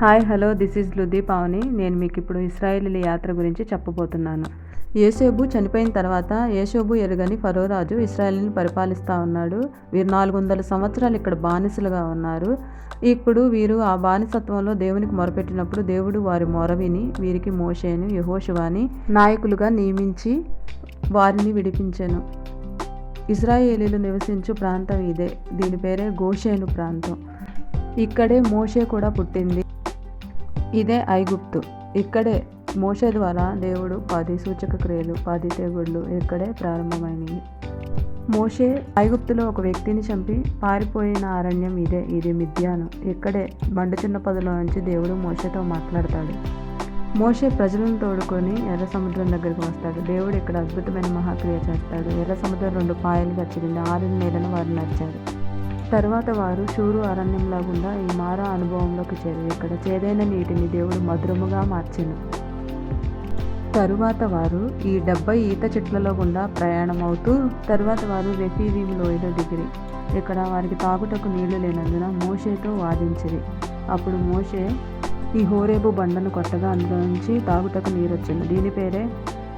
Hi hello this is లుది పావని. నేను మీకు ఇప్పుడు ఇస్రాయేలీల యాత్ర గురించి చెప్పబోతున్నాను. యేసేబు చనిపోయిన తర్వాత యేషోబు ఎరుగని ఫరోరాజు ఇస్రాయల్ని పరిపాలిస్తూ ఉన్నాడు. వీరు నాలుగు వందల సంవత్సరాలు ఇక్కడ బానిసలుగా ఉన్నారు. ఇప్పుడు వీరు ఆ బానిసత్వంలో దేవునికి మొరపెట్టినప్పుడు దేవుడు వారి మొరవిని వీరికి మోషేను యహోషువాని నాయకులుగా నియమించి వారిని విడిపించాను. ఇస్రాయేలీలు నివసించు ప్రాంతం ఇదే. దీని పేరే గోషేను ప్రాంతం. ఇక్కడే మోషే కూడా పుట్టింది. ఇదే ఐగుప్తు. ఇక్కడే మోషే ద్వారా దేవుడు పది సూచక క్రియలు పది తెగుళ్ళు ఇక్కడే ప్రారంభమైనవి. మోషే ఐగుప్తులో ఒక వ్యక్తిని చంపి పారిపోయిన అరణ్యం ఇదే ఇది మిథ్యాను ఇక్కడే మండుచున్న పదలో నుంచి దేవుడు మోషేతో మాట్లాడతాడు. మోషే ప్రజలను తోడుకొని ఎర్ర సముద్రం దగ్గరికి వస్తాడు. దేవుడు ఇక్కడ అద్భుతమైన మహాక్రియ చేస్తాడు. ఎర్ర సముద్రం రెండు పాయలుగా చిరింది ఆరిన నేలను వారు నచ్చారు తరువాత వారు శూరు అరణ్యంలో గుండా ఈ మారా అనుభవంలోకి చేరి ఇక్కడ చేదైన నీటిని దేవుడు మధురముగా మార్చెను. తరువాత వారు ఈ డెబ్బై ఈత చెట్లలో గుండా ప్రయాణం అవుతూ తరువాత వారు రెఫీదీం లోయలో దిగిరి. ఇక్కడ వారికి తాగుటకు నీళ్ళు లేనందున మోషేతో వాదించిరి. అప్పుడు మోషే ఈ హోరేబు బండను కొట్టగా అందులో నుంచి తాగుటకు నీరు వచ్చింది దీని పేరే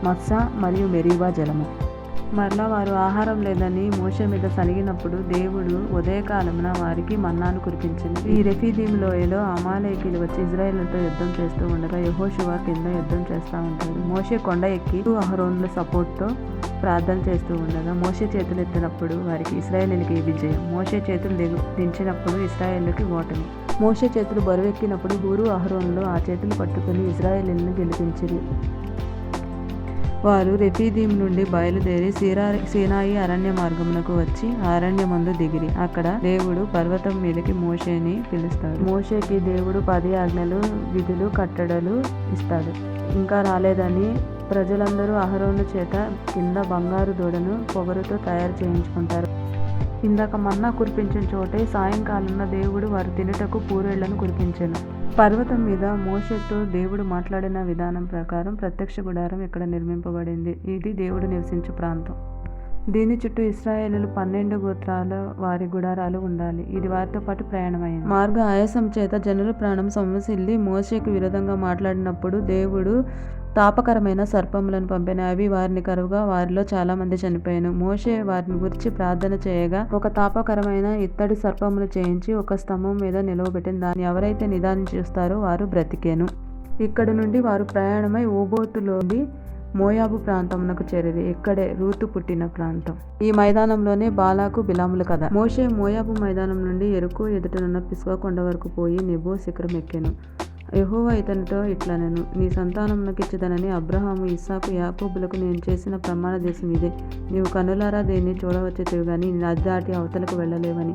మత్స మరియు మెరీబా జలము. మరలా వారు ఆహారం లేదని మోష మీద సలిగినప్పుడు దేవుడు ఉదయకాలమున వారికి మన్నాను కురిపించింది. ఈ రెఫీదీం లోయలో అమాలేకీలు వచ్చి ఇజ్రాయేల్తో యుద్ధం చేస్తూ ఉండగా యహోశివ కింద యుద్ధం చేస్తూ ఉంటాడు. మోషే కొండ ఎక్కి అహరోన్ల సపోర్ట్తో ప్రార్థన చేస్తూ ఉండగా మోసే చేతులు ఎత్తినప్పుడు వారికి ఇస్రాయేలీలకి విజయం. మోషే చేతులు దిగు దించినప్పుడు ఇస్రాయేళ్ళకి ఓటమి. మోసే చేతులు బరువెక్కినప్పుడు గురు అహరోన్లు ఆ చేతులు పట్టుకుని ఇజ్రాయేలీలను గెలిపించిరి. వారు రెఫీదీం నుండి బయలుదేరి సీరా సీనాయి అరణ్య మార్గమునకు వచ్చి అరణ్య అరణ్యమందు దిగిరి. అక్కడ దేవుడు పర్వతం మీదకి మోషేని పిలుస్తాడు. మోషేకి దేవుడు పది ఆజ్ఞలు విధులు కట్టడలు ఇస్తాడు. ఇంకా రాలేదని ప్రజలందరూ అహరోను చేత కింద బంగారు దూడను పొగరుతో తయారు చేయించుకుంటారు. ఇందాక మన్నా కురిపించిన చోటే సాయంకాలంలో దేవుడు వారు తినుటకు పూరేళ్ళను కురిపించాను. పర్వతం మీద మోషతో దేవుడు మాట్లాడిన విధానం ప్రకారం ప్రత్యక్ష గుడారం ఇక్కడ నిర్మింపబడింది. ఇది దేవుడు నివసించు ప్రాంతం. దీని చుట్టూ ఇస్రాయేలు పన్నెండు గోత్రాల వారి గుడారాలు ఉండాలి. ఇది వారితో పాటు ప్రయాణమైంది. మార్గ ఆయాసం చేత జనుల ప్రాణం సొమ్మసిల్లి మోసేకు విరోధంగా మాట్లాడినప్పుడు దేవుడు తాపకరమైన సర్పములను పంపిన అవి వారిని కరువుగా వారిలో చాలా మంది చనిపోయాను. మోషే వారిని గురించి ప్రార్థన చేయగా ఒక తాపకరమైన ఇత్తడి సర్పములు చేయించి ఒక స్తంభం మీద నిలవబెట్టిన దాన్ని ఎవరైతే నిదానం చూస్తారో వారు బ్రతికేను. ఇక్కడ నుండి వారు ప్రయాణమై ఓబోతులోని మోయాబు ప్రాంతమునకు చేరేది ఇక్కడే రూతు పుట్టిన ప్రాంతం. ఈ మైదానంలోనే బాలాకు బిలాముల కథ. మోషే మోయాబు మైదానం నుండి ఎరుకు ఎదుటనున్న పిస్కా కొండ వరకు పోయి నెబో శిఖరం ఎక్కాను. యహోవా ఇతనితో ఇట్లనను నీ సంతానమునకు ఇచ్చదనని అబ్రహాము ఇస్సాకు యాకోబులకు నేను చేసిన ప్రమాణ దేశం ఇదే. నీవు కనులారా దేన్ని చూడవచ్చేతివి కానీ నది దాటి అవతలకు వెళ్ళలేవని.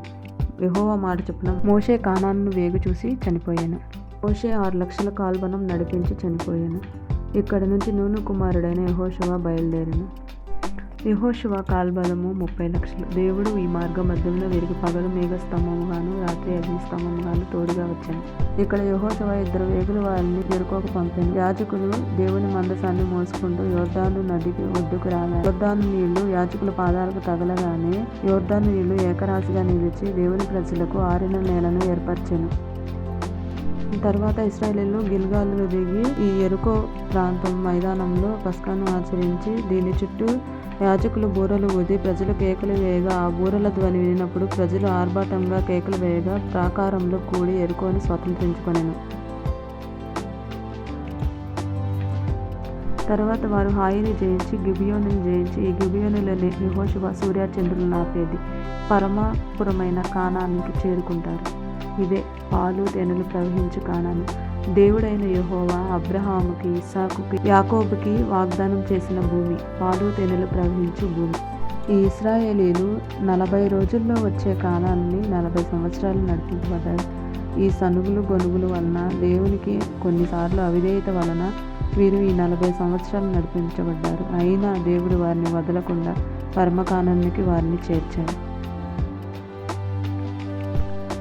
యహోవా మాట చొప్పున మోషే కానాన్ను వేగు చూసి చనిపోయాను. మోషే ఆరు లక్షల కాల్బనం నడిపించి చనిపోయాను. ఇక్కడ నుంచి నూను కుమారుడైన యహోషువ బయలుదేరాను. యహోశివ కాల్బలము ముప్పై లక్షలు. దేవుడు ఈ మార్గ మధ్యంలో వీరికి పగలు మేఘస్తంభముగాను రాత్రి అగ్నిస్తంభముగాను తోడుగా వచ్చాను. ఇక్కడ యహోశివ ఇద్దరు వేగులు వారిని ఎరుకోకు పంపాను. యాజకులు దేవుని మందసాన్ని మోసుకుంటూ యోర్దాను నదికి ఒడ్డుకు రాగారు యోర్దాను నీళ్ళు యాజకుల పాదాలకు తగలగానే యోర్దాను నీళ్ళు ఏకరాశిగా నిలిచి దేవుని ప్రజలకు ఆరిన నేలను ఏర్పరిచాను. తర్వాత ఇస్రాయేలీలు గిల్గాలు దిగి ఈ ఎరుకో ప్రాంతం మైదానంలో పస్కాను ఆచరించి దీని చుట్టూ యాజకులు బూరలు ఊది ప్రజలు కేకలు వేయగా ఆ బూరల ధ్వని వినినప్పుడు ప్రజలు ఆర్భాటంగా కేకలు వేయగా ప్రాకారంలో కూడి ఎరుకోని స్వతంత్రించుకొనెను. తర్వాత వారు హాయిని జయించి గిబియోని జయించి ఈ గిబియోనులని యహోశివ సూర్యచంద్రులు నాపేది పరమపురమైన కానానికి చేరుకుంటారు. ఇదే పాలు తేనెలు ప్రవహించు కానాను దేవుడైన యహోవా అబ్రహాముకి ఇసాకుకి యాకోబుకి వాగ్దానం చేసిన భూమి పాలు తేనెలు ప్రవహించు భూమి. ఈ ఇస్రాయేలీలు నలభై రోజుల్లో వచ్చే కాలాన్ని నలభై సంవత్సరాలు నడిపించబడ్డారు ఈ సనుగులు గొనుగులు వలన దేవునికి కొన్నిసార్లు అవిధేయత వలన వీరు ఈ నలభై సంవత్సరాలు నడిపించబడ్డారు. అయినా దేవుడు వారిని వదలకుండా పరమకానానికి వారిని చేర్చారు.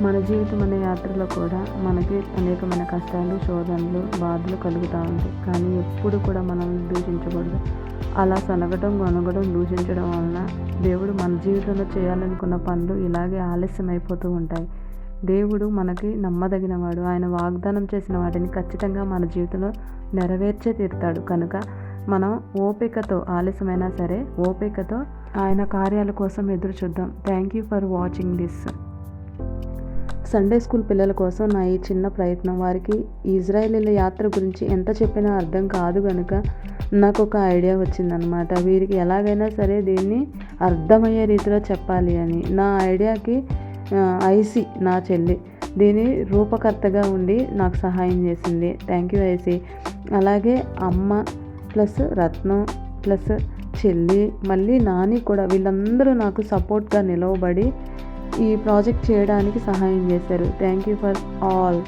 మన జీవితం అనే యాత్రలో కూడా మనకి అనేకమైన కష్టాలు శోధనలు బాధలు కలుగుతూ ఉంటాయి. కానీ ఎప్పుడు కూడా మనం దూషించకూడదు. అలా సనగడం గొనగడం దూషించడం వలన దేవుడు మన జీవితంలో చేయాలనుకున్న పనులు ఇలాగే ఆలస్యం అయిపోతూ ఉంటాయి. దేవుడు మనకి నమ్మదగినవాడు. ఆయన వాగ్దానం చేసిన వాటిని ఖచ్చితంగా మన జీవితంలో నెరవేర్చే తీరుతాడు. కనుక మనం ఓపికతో ఆలస్యమైనా సరే ఓపికతో ఆయన కార్యాల కోసం ఎదురు చూద్దాం thank you for watching this Sunday school పిల్లల కోసం నా ఈ చిన్న ప్రయత్నం. వారికి ఇజ్రాయేలీల యాత్ర గురించి ఎంత చెప్పినా అర్థం కాదు కనుక నాకు ఒక ఐడియా వచ్చిందనమాట వీరికి ఎలాగైనా సరే దీన్ని అర్థమయ్యే రీతిలో చెప్పాలి అని. నా ఐడియాకి ఐసి నా చెల్లి దీని రూపకర్తగా ఉండి నాకు సహాయం చేసింది. థ్యాంక్ యూ ఐసి. అలాగే అమ్మ ప్లస్ రత్నం ప్లస్ చెల్లి మళ్ళీ నాని కూడా వీళ్ళందరూ నాకు సపోర్ట్గా నిలవబడి ఈ ప్రాజెక్ట్ చేయడానికి సహాయం చేశారు. Thank you for all.